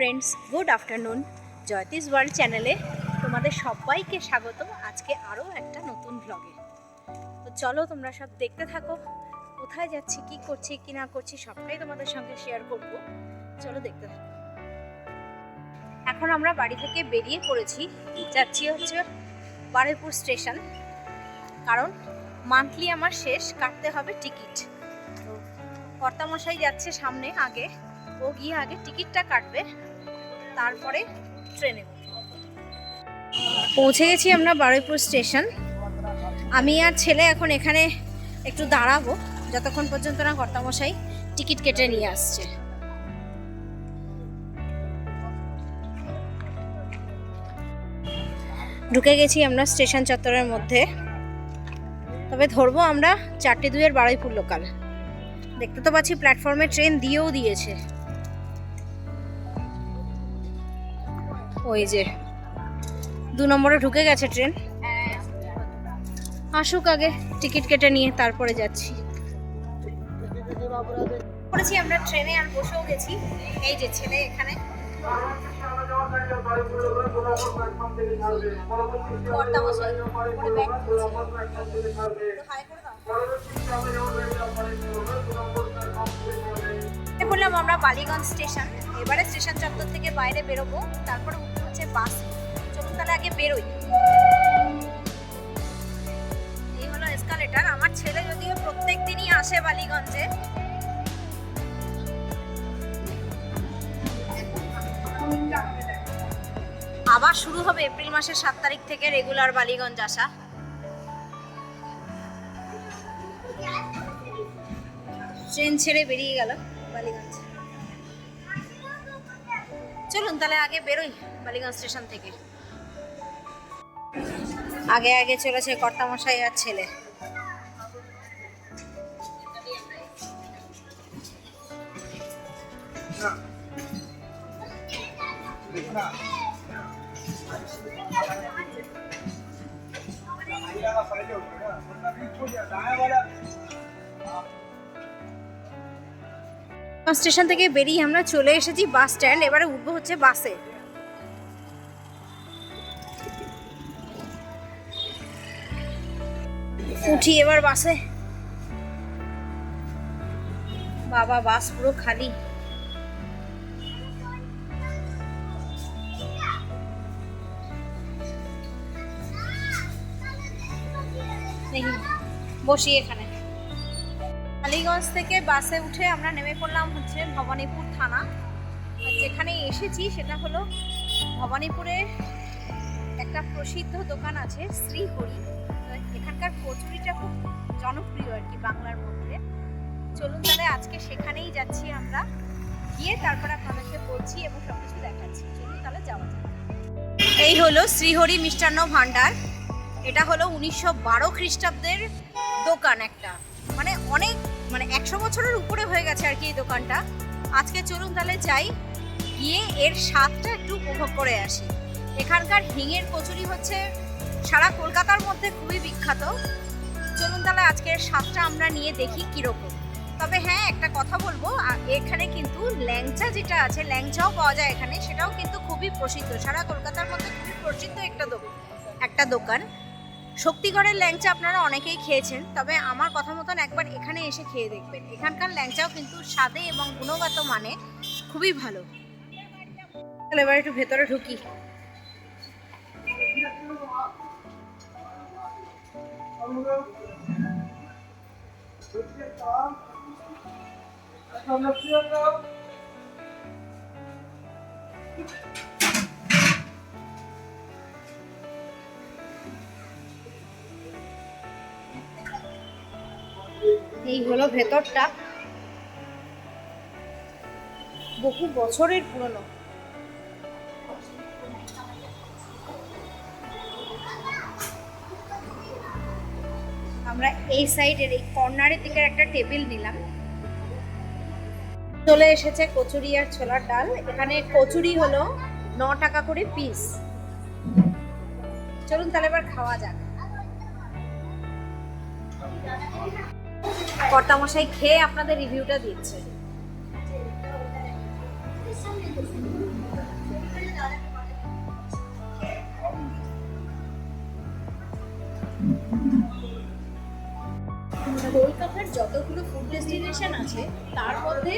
Friends good afternoon Jyotish world চ্যানেলে তোমাদের সবাইকে স্বাগত আজকে আরও একটা নতুন ব্লগে তো চলো তোমরা সব দেখতে থাকো, কোথায় যাচ্ছি, কি করছি, কি না করছি, সবটাই তোমাদের সঙ্গে শেয়ার করব। চলো দেখতে থাকো। এখন আমরা বাড়ি থেকে বেরিয়ে পড়েছি। যাচ্ছি হচ্ছে বারুইপুর স্টেশন। কারণ মান্থলি আমার শেষ, কাটতে হবে টিকিট তো কর্তামশাই যাচ্ছে সামনে আগে। ও গিয়ে আগে টিকিটটা কাটবে, তারপরে ট্রেনে পৌঁছে গেছি আমরা বারুইপুর স্টেশন। আমি আর ছেলে এখন এখানে একটু দাঁড়াবো, যতক্ষণ পর্যন্ত না কর্তামশাই টিকিট কেটে নিয়ে আসছে। ঢুকে গেছি আমরা স্টেশন চত্বরের মধ্যে। তবে ধরবো আমরা চারটে দুইয়ের বারুইপুর লোকাল দেখতে তো পাচ্ছি প্ল্যাটফর্মে ট্রেন দিয়েও দিয়েছে। ওই যে, দু নম্বরে ঢুকে গেছে ট্রেন। আসুক আগে, টিকিট কেটে নিয়ে তারপরে যাচ্ছি। করেছি আমরা ট্রেনে আর বসেও গেছি। এই যে ছেলে এখানে। বললাম আমরা বালিগঞ্জ স্টেশন। এবারে স্টেশন চত্বর থেকে বাইরে বেরোবো, তারপরে বাস। চলুন তাহলে আগে বেরোই। এই হলো এসকালেটার আমার ছেলে যদিও প্রত্যেক দিনই আসে বালিগঞ্জে। আবার শুরু হবে এপ্রিল মাসের সাত তারিখ থেকে রেগুলার বালিগঞ্জ আসা। ট্রেন ছেড়ে বেরিয়ে গেল বালিগঞ্জ। চলুন তাহলে আগে বেরোই বালিগঞ্জ স্টেশন থেকে। আগে আগে চলেছে কর্তামশাই আর ছেলে। বাস স্টেশন থেকে বেরিয়ে আমরা চলে এসেছি বাস স্ট্যান্ড। এবারে উঠবো হচ্ছে বাসে। উঠি এবার বাসে। বাবা, বাস পুরো খালি। বসি এখানে। আলিগঞ্জ থেকে বাসে উঠে আমরা নেমে পড়লাম হচ্ছে ভবানীপুর থানা। যেখানে এসেছি সেটা হলো ভবানীপুরে একটা প্রসিদ্ধ দোকান আছে শ্রীহরি এখানকার কচুরিটা খুব জনপ্রিয় আর কি বাংলার মধ্যে। চলুন তাহলে আজকে সেখানেই যাচ্ছি আমরা। গিয়ে তারপর আপনাদেরকে বলছি এবং সব কিছু দেখাচ্ছি। চলুন তাহলে যাওয়া যাক। এই হলো শ্রীহরি মিষ্টান্ন ভাণ্ডার। এটা হলো উনিশশো বারো খ্রিস্টাব্দের দোকান একটা। মানে অনেক মানে একশো বছরের উপরে হয়ে গেছে আর কি এই দোকানটা। আজকে চলুন তাহলে যাই, গিয়ে এর স্বাদটা একটু উপভোগ করে আসি। এখানকার হিঙের কচুরি হচ্ছে সারা কলকাতার মধ্যে খুবই বিখ্যাত। চলুন তাহলে আজকের স্বাদটা আমরা নিয়ে দেখি কীরকম। তবে হ্যাঁ একটা কথা বলব এখানে কিন্তু ল্যাংচা যেটা আছে, ল্যাংচাও পাওয়া যায় এখানে, সেটাও কিন্তু খুবই প্রসিদ্ধ। সারা কলকাতার মধ্যে খুবই প্রসিদ্ধ একটা দোকান। একটা দোকান। শক্তিগড়ের ল্যাংচা আপনারা অনেকেই খেয়েছেন তবে আমার কথা মতন একবার এখানে এসে খেয়ে দেখবেন। এখানকার ল্যাংচাও কিন্তু স্বাদে এবং গুণগত মানে খুবই ভালো। এবার একটু ভেতরে ঢুকি। এই হলো ভেতরটা। বহু বছরের পুরনো। আমরা এই সাইডের, এই কর্নারের দিকের একটা টেবিল নিলাম। চলে এসেছে কচুরি আর ছোলার ডাল। এখানে কচুরি হলো ন টাকা করে পিস চলুন তাহলে এবার খাওয়া যাক। কর্তামশাই খেয়ে আপনাদের রিভিউটা দিচ্ছে। কলকাতার যতগুলো ফুড ডেস্টিনেশন আছে, তার মধ্যে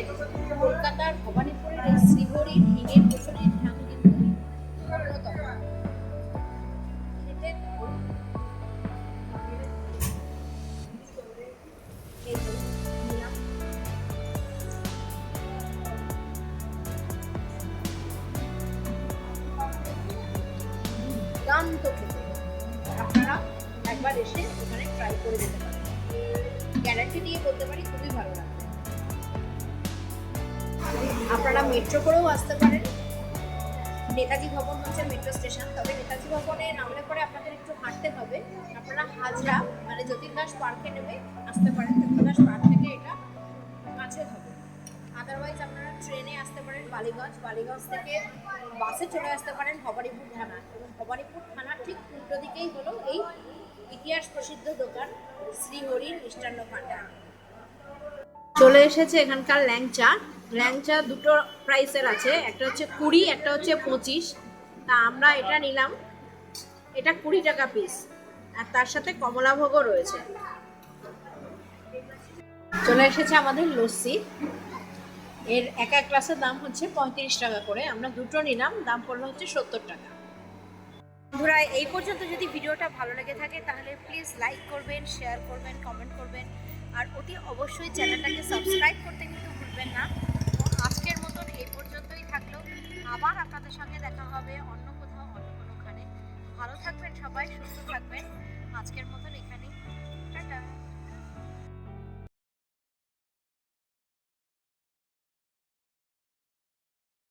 কলকাতার ভবানীপুরের শ্রীহরি হিঙের দুর্দান্ত খেতে আপনারা একবার এসে ওখানে ট্রাই করে যেতে পারেন। গ্যারান্টি দিয়ে বলতে পারি খুবই ভালো লাগবে আপনারা মেট্রো করেও আসতে পারেন। নেতাজি ভবন হচ্ছে মেট্রো স্টেশন তবে নেতাজি ভবনে নামলে পরে আপনাদের একটু হাঁটতে হবে। আপনারা হাজরা মানে যতীন দাস পার্কে নেমে আসতে পারেন। ট্রেনে আসতে পারেন বালিগঞ্জ। বালিগঞ্জ থেকে বাসে চলে আসতে পারেন ভবানীপুর থানা এবং ভবানীপুর থানার ঠিক উল্টো দিকেই হলো এই ইতিহাস প্রসিদ্ধ দোকান শ্রীহরির মিষ্টান্ন ভাণ্ডার চলে এসেছে এখানকার ল্যাংচা। ল্যাংচা দুটো প্রাইসের আছে, একটা হচ্ছে কুড়ি, একটা হচ্ছে পঁচিশ। তা আমরা এটা নিলাম। এটা কুড়ি টাকা পিস আর তার সাথে কমলাভোগও রয়েছে। চলে এসেছে আমাদের লস্যি। এর এক এক দাম হচ্ছে পঁয়ত্রিশ টাকা করে। আমরা দুটো নিলাম, দাম পড়ল হচ্ছে সত্তর টাকা। বন্ধুরা, এই পর্যন্ত যদি ভিডিওটা ভালো লেগে থাকে, তাহলে প্লিজ লাইক করবেন শেয়ার করবেন কমেন্ট করবেন। আর অতি অবশ্যই চ্যানেলটাকে সাবস্ক্রাইব করতে কিন্তু ভুলবেন না। তো আজকের মতন এই পর্যন্তই থাকল। আবার আপনাদের সঙ্গে দেখা হবে অন্য কোথাও, অন্য কোনোখানে ভালো থাকবেন সবাই, সুস্থ থাকবেন। আজকের মতন এখানেই। টাটা।